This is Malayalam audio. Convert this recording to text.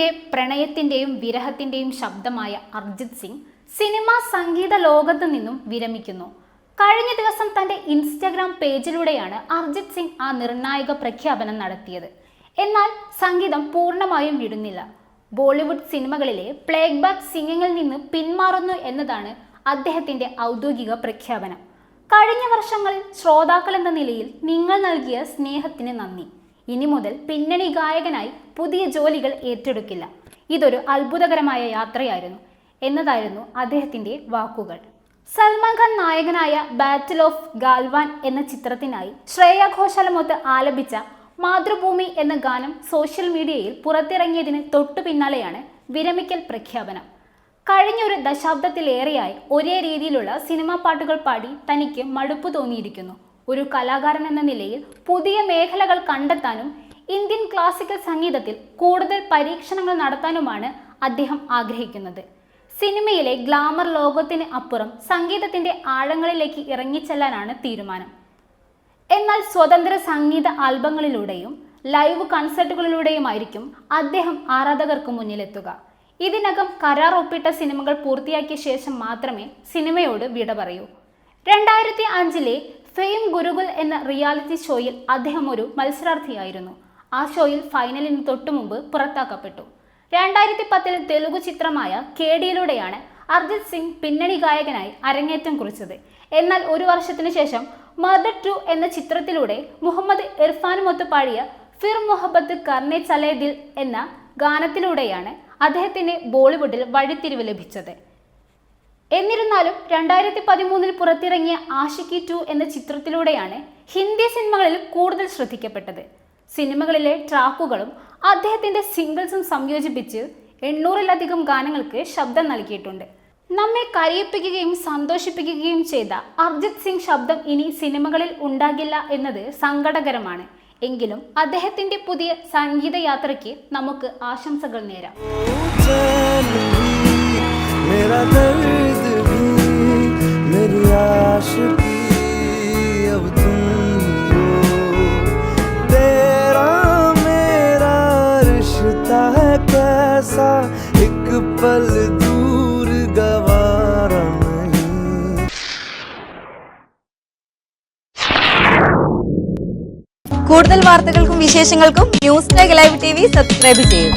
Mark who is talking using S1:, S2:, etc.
S1: ബോളിവുഡിന്റെ പ്രണയത്തിന്റെയും വിരഹത്തിന്റെയും ശബ്ദമായ അർജിത് സിംഗ് സിനിമ സംഗീത ലോകത്ത് നിന്നും വിരമിക്കുന്നു. കഴിഞ്ഞ ദിവസം തന്റെ ഇൻസ്റ്റഗ്രാം പേജിലൂടെയാണ് അർജിത് സിംഗ് ആ നിർണായക പ്രഖ്യാപനം നടത്തിയത്. എന്നാൽ സംഗീതം പൂർണമായും വിടുന്നില്ല. ബോളിവുഡ് സിനിമകളിലെ പ്ലേഗ് ബാക്ക് സിംഗിങ്ങിൽ നിന്ന് പിന്മാറുന്നു എന്നതാണ് അദ്ദേഹത്തിന്റെ ഔദ്യോഗിക പ്രഖ്യാപനം. കഴിഞ്ഞ വർഷങ്ങളിൽ ശ്രോതാക്കൾ എന്ന നിലയിൽ നിങ്ങൾ നൽകിയ സ്നേഹത്തിന് നന്ദി. ഇനി മുതൽ പിന്നണി ഗായകനായി പുതിയ ജോലികൾ ഏറ്റെടുക്കില്ല. ഇതൊരു അത്ഭുതകരമായ യാത്രയായിരുന്നു എന്നതായിരുന്നു അദ്ദേഹത്തിന്റെ വാക്കുകൾ. സൽമാൻ ഖാൻ നായകനായ ബാറ്റിൽ ഓഫ് ഗാൽവാൻ എന്ന ചിത്രത്തിനായി ശ്രേയ ഘോഷാലമൊത്ത് ആലപിച്ച മാതൃഭൂമി എന്ന ഗാനം സോഷ്യൽ മീഡിയയിൽ പുറത്തിറങ്ങിയതിന് തൊട്ടു പിന്നാലെയാണ് വിരമിക്കൽ പ്രഖ്യാപനം. കഴിഞ്ഞൊരു ദശാബ്ദത്തിലേറെയായി ഒരേ രീതിയിലുള്ള സിനിമാ പാട്ടുകൾ പാടി തനിക്ക് മടുപ്പ് തോന്നിയിരിക്കുന്നു. ഒരു കലാകാരൻ എന്ന നിലയിൽ പുതിയ മേഖലകൾ കണ്ടെത്താനും ഇന്ത്യൻ ക്ലാസിക്കൽ സംഗീതത്തിൽ കൂടുതൽ പരീക്ഷണങ്ങൾ നടത്താനുമാണ് അദ്ദേഹം ആഗ്രഹിക്കുന്നത്. സിനിമയിലെ ഗ്ലാമർ ലോകത്തിന് അപ്പുറം സംഗീതത്തിന്റെ ആഴങ്ങളിലേക്ക് ഇറങ്ങിച്ചെല്ലാനാണ് തീരുമാനം. എന്നാൽ സ്വതന്ത്ര സംഗീത ആൽബങ്ങളിലൂടെയും ലൈവ് കൺസേർട്ടുകളിലൂടെയുമായിരിക്കും അദ്ദേഹം ആരാധകർക്ക് മുന്നിലെത്തുക. ഇതിനകം കരാർ ഒപ്പിട്ട സിനിമകൾ പൂർത്തിയാക്കിയ ശേഷം മാത്രമേ സിനിമയോട് വിട പറയൂ. രണ്ടായിരത്തി അഞ്ചിലെ ഫെയിം ഗുരുകുൽ എന്ന റിയാലിറ്റി ഷോയിൽ അദ്ദേഹം ഒരു മത്സരാർത്ഥിയായിരുന്നു. ആ ഷോയിൽ ഫൈനലിന് തൊട്ടു മുമ്പ് പുറത്താക്കപ്പെട്ടു. രണ്ടായിരത്തി പത്തിൽ തെലുഗു ചിത്രമായ കേഡിയിലൂടെയാണ് അർജിത് സിംഗ് പിന്നണി ഗായകനായി അരങ്ങേറ്റം കുറിച്ചത്. എന്നാൽ ഒരു വർഷത്തിനു ശേഷം മദർ ടു എന്ന ചിത്രത്തിലൂടെ മുഹമ്മദ് ഇർഫാനുമൊത്ത് പാടിയ ഫിർ മുഹബത്ത് കർണെ ചലേദിൽ എന്ന ഗാനത്തിലൂടെയാണ് അദ്ദേഹത്തിന് ബോളിവുഡിൽ വഴിത്തിരിവ് ലഭിച്ചത്. എന്നിരുന്നാലും രണ്ടായിരത്തി പതിമൂന്നിൽ പുറത്തിറങ്ങിയ ആഷിക്കി ടു എന്ന ചിത്രത്തിലൂടെയാണ് ഹിന്ദി സിനിമകളിൽ കൂടുതൽ ശ്രദ്ധിക്കപ്പെട്ടത്. സിനിമകളിലെ ട്രാക്കുകളും അദ്ദേഹത്തിന്റെ സിംഗിൾസും സംയോജിപ്പിച്ച് എണ്ണൂറിലധികം ഗാനങ്ങൾക്ക് ശബ്ദം നൽകിയിട്ടുണ്ട്. നമ്മെ കരയിപ്പിക്കുകയും സന്തോഷിപ്പിക്കുകയും ചെയ്ത അർജിത് സിംഗ് ശബ്ദം ഇനി സിനിമകളിൽ ഉണ്ടാകില്ല എന്നത് സങ്കടകരമാണ്. എങ്കിലും അദ്ദേഹത്തിന്റെ പുതിയ സംഗീത യാത്രയ്ക്ക് നമുക്ക് ആശംസകൾ നേരാം.
S2: आशिकी अब तुम हो तेरा मेरा रिश्ता है कैसा एक पल दूर गवारा नहीं
S3: കൂടുതൽ വാർത്തകൾക്കും വിശേഷങ്ങൾക്കും news ടൈഗ് live T V subscribe ചെയ്യൂ